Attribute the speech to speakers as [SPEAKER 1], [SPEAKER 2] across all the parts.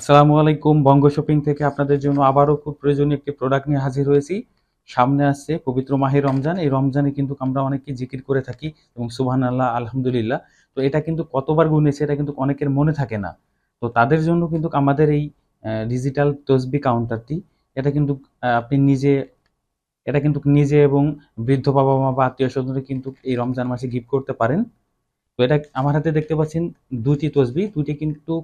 [SPEAKER 1] আসসালামু আলাইকুম, বঙ্গ শপিং থেকে আপনাদের জন্য আবারও খুব প্রয়োজনীয় একটি প্রোডাক্ট নিয়ে হাজির হয়েছি। সামনে আসছে পবিত্র মাহে রমজান, এই রমজানে কিন্তু আমরা অনেকে জিকির করে থাকি এবং সুবহান আল্লাহ আলহামদুলিল্লাহ। তো এটা কিন্তু কতবার গুনেছে এটা কিন্তু অনেকের মনে থাকে না। তো তাদের জন্য কিন্তু আমাদের এই ডিজিটাল তসবি কাউন্টারটি এটা কিন্তু আপনি নিজে, এটা কিন্তু নিজে এবং বৃদ্ধ বাবা মা বা আত্মীয় স্বজনকে কিন্তু এই রমজান মাসে গিফট করতে পারেন। তো এটা আমার হাতে দেখতে পাচ্ছেন দুটি তসবি, দুটি কিন্তু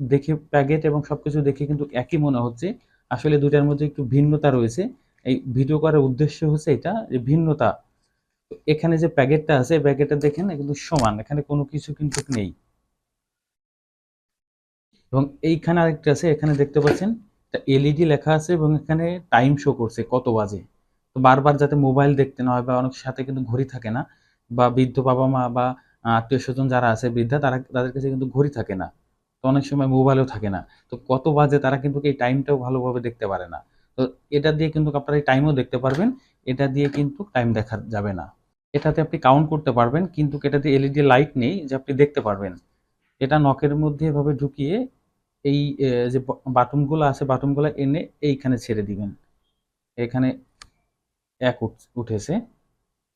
[SPEAKER 1] দেখে প্যাকেট এবং সবকিছু দেখে কিন্তু একই মনে হচ্ছে। আসলে দুটার মধ্যে একটু ভিন্নতা রয়েছে। এই ভিডিও করার উদ্দেশ্য হচ্ছে এটা যে ভিন্নতা। এখানে যে প্যাকেটটা আছে প্যাকেটটা দেখেন কিন্তু সমান। এখানে কোনো কিছু কিন্তু নেই। এবং এইখানে আরেকটা আছে, এখানে দেখতে পাচ্ছেন এলইডি লেখা আছে এবং এখানে টাইম শো করছে কত বাজে। তো বারবার যাতে মোবাইল দেখতে না হয় বা অনেক সাথে কিন্তু ঘড়ি থাকে না, বা বৃদ্ধ বাবা মা বা আত্মীয় স্বজন যারা আছে বৃদ্ধা, তারা, তাদের কাছে কিন্তু ঘড়ি থাকে না। তো অনেক সময় মোবাইলও থাকে না। তো কত বাজে তারা কিন্তু এই টাইমটাও ভালোভাবে দেখতে পারে না। তো এটা দিয়ে কিন্তু আপনারা এই টাইমও দেখতে পারবেন, এটা দিয়ে কিন্তু টাইম দেখা যাবে না। এটাতে আপনি কাউন্ট করতে পারবেন, কিন্তু এটাতে এলইডি লাইট নেই যে আপনি দেখতে পারবেন। এটা নখের মধ্যে এভাবে ঢুকিয়ে এই যে বাটনগুলো আছে বাটনগুলো এনে এইখানে ছেড়ে দিবেন। এখানে এক উঠ- উঠেছে।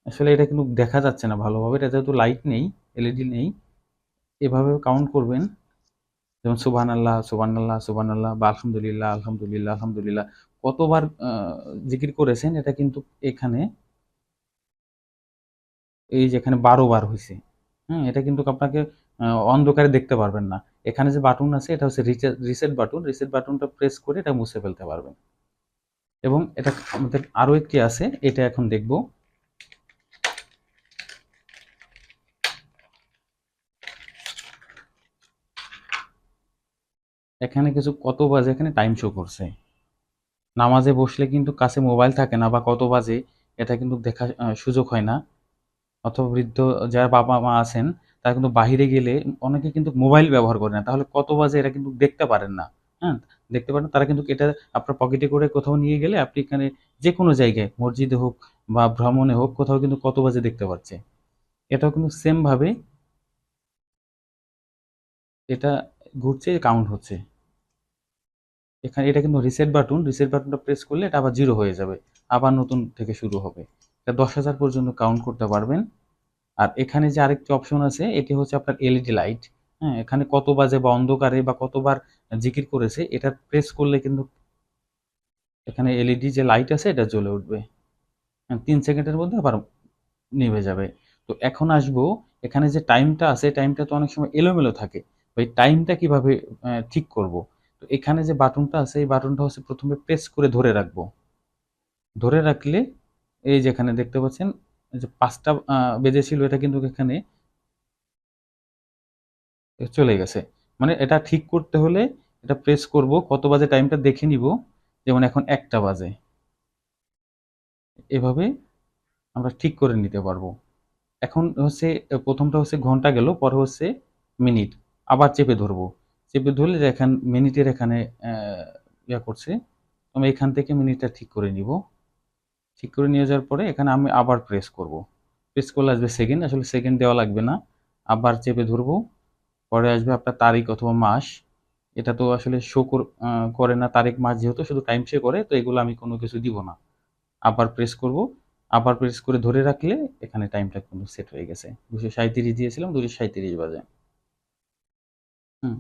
[SPEAKER 1] আসলে এটা কিন্তু দেখা যাচ্ছে না ভালোভাবে, এটা যেহেতু লাইট নেই এলইডি নেই, এভাবে কাউন্ট করবেন। যেমন সুবহান আল্লাহ সুবহান আল্লাহ সুবহান আল্লাহ বা আলহামদুলিল্লাহ আলহামদুলিল্লাহ আলহামদুলিল্লাহ, কতবার জিকির করেছেন? এটা কিন্তু এখানে এই যে এখানে বারো বার হয়েছে হুম, এটা কিন্তু আপনাকে অন্ধকারে দেখতে পারবেন না। এখানে যে বাটন আছে, এটা হচ্ছে রিসেট বাটন। রিসেট বাটনটা প্রেস করে এটা মুছে ফেলতে পারবেন। এবং এটা আমাদের আরও একটি আছে, এটা এখন দেখব। এখানে কিছু কত বাজে? এখানে টাইম শো করছে। নামাজে বসলে কিন্তু কাছে মোবাইল থাকে না বা কত বাজে, এটা কিন্তু দেখা সুযোগ হয় না। অথবা বৃদ্ধ, যারা বাবা মা আছেন, তারা কিন্তু বাইরে গেলে অনেকে কিন্তু মোবাইল ব্যবহার করে না। তাহলে কত বাজে এরা কিন্তু দেখতে পারেন না। হ্যাঁ দেখতে পারেন তারা কিন্তু এটা আপনার পকেটে করে কোথাও নিয়ে গেলে আপনি এখানে যে কোনো জায়গায়, মসজিদে হোক বা ভ্রমণে হোক, কোথাও কিন্তু কত বাজে দেখতে পাচ্ছে। এটাও কিন্তু সেমভাবে এটা ঘুরছে কাউন্ট হচ্ছে। এখানে এটা কিন্তু রিসেট বাটন রিসেট বাটনটা প্রেস করলে এটা আবার জিরো হয়ে যাবে। আবার নতুন থেকে শুরু হবে। এটা দশ হাজার পর্যন্ত কাউন্ট করতে পারবেন। আর এখানে যে আরেকটি অপশন আছে এটি হচ্ছে আপনার এলইডি লাইট হ্যাঁ এখানে কত বাজে বা অন্ধকারে বা কতবার জিকির করেছে এটা প্রেস করলে কিন্তু এখানে এলইডি যে লাইট আছে এটা জ্বলে উঠবে। হ্যাঁ, তিন সেকেন্ডের মধ্যে আবার নিভে যাবে। তো এখন আসব এখানে যে টাইমটা আছে টাইমটা তো অনেক সময় এলোমেলো থাকে। ওই টাইমটা কীভাবে ঠিক করব? তো এখানে যে বাটনটা আছে, এই বাটনটা হচ্ছে প্রথমে প্রেস করে ধরে রাখব। ধরে রাখলে, এই যেখানে দেখতে পাচ্ছেন যে পাঁচটা বেজেছিল, এটা কিন্তু এখানে চলে গেছে। মানে এটা ঠিক করতে হলে এটা প্রেস করব, কত বাজে টাইমটা দেখে নিব। যেমন এখন একটা বাজে। এভাবে আমরা ঠিক করে নিতে পারব। এখন হচ্ছে, প্রথমটা হচ্ছে ঘণ্টা গেল, পরে হচ্ছে মিনিট। আবার চেপে ধরবো। চেপে ধরলে দেখেন মিনিটের এখানে ইয়া করছে। আমি এখান থেকে মিনিটটা ঠিক করে নিব। ঠিক করে নিয়ে যাওয়ার পরে এখানে আমি আবার প্রেস করব। প্রেস করলে আসবে সেকেন্ড আসলে সেকেন্ড দেওয়া লাগবে না। আবার চেপে ধরবো। পরে আসবে আপনার তারিখ অথবা মাস। এটা তো আসলে শো করে না। তারিখ, মাস যেহেতু শুধু টাইম শে করে, তো এগুলো আমি কোনো কিছু দিব না। আবার প্রেস করব। আবার প্রেস করে ধরে রাখলে এখানে টাইমটা কিন্তু সেট হয়ে গেছে। দুশো সাঁত্রিশ দিয়েছিলাম, দুশো সাঁত্রিশ বাজে। হুম।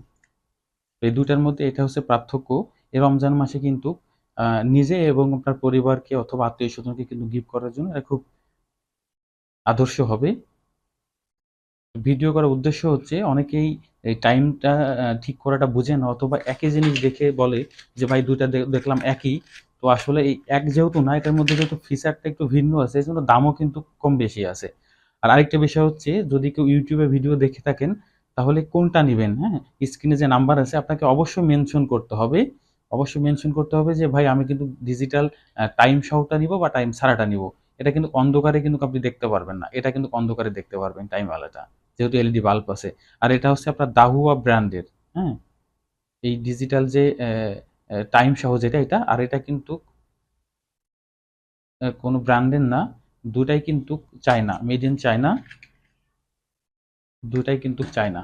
[SPEAKER 1] এই দুটার মধ্যে এটা হচ্ছে পার্থক্য। এই রমজান মাসে কিন্তু নিজে এবং আপনার পরিবারকে অথবা আত্মীয় স্বজনকে কিন্তু গিফট করার জন্য এটা খুব আদর্শ হবে। ভিডিও করার উদ্দেশ্য হচ্ছে অনেকেই এই টাইমটা ঠিক করাটা বুঝে না অথবা একই জিনিস দেখে বলে যে, ভাই, দুইটা দেখলাম একই। তো আসলে এই এক যেহেতু না, এটার মধ্যে যেহেতু ফিচারটা একটু ভিন্ন আছে এই দামও কিন্তু কম বেশি আছে। আর আরেকটা বিষয় হচ্ছে, যদি কেউ ইউটিউবে ভিডিও দেখে থাকেন তাহলে কোনটা নেবেন হ্যাঁ? স্ক্রিনে যে নাম্বার আছে, আপনাকে অবশ্যই মেনশন করতে হবে। অবশ্যই মেনশন করতে হবে যে, ভাই, আমি কিন্তু ডিজিটাল টাইম সহটা নিব বা টাইম ছাড়াটা নিব। এটা কিন্তু অন্ধকারে কিন্তু আপনি দেখতে পারবেন না। এটা কিন্তু অন্ধকারে দেখতে পারবেন টাইম আলাদা যেহেতু এলইডি বাল্ব আছে। আর এটা হচ্ছে আপনার দাহুয়া ব্র্যান্ডের হ্যাঁ? এই ডিজিটাল যে টাইম সহ যেটা এটা, আর এটা কিন্তু কোনো ব্র্যান্ডের না। দুটাই কিন্তু চায়না মেড ইন চায়না দুটাই কিন্তু চায়না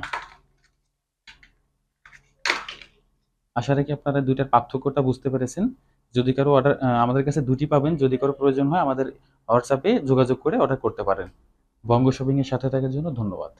[SPEAKER 1] আশা রাখি আপনারা দুইটার পার্থক্যটা বুঝতে পেরেছেন। যদি কারও অর্ডার আমাদের কাছে দুটি পাবেন, যদি কারও প্রয়োজন হয় আমাদের হোয়াটসঅ্যাপে যোগাযোগ করে অর্ডার করতে পারেন। বঙ্গ শপিংয়ের সাথে থাকার জন্য ধন্যবাদ।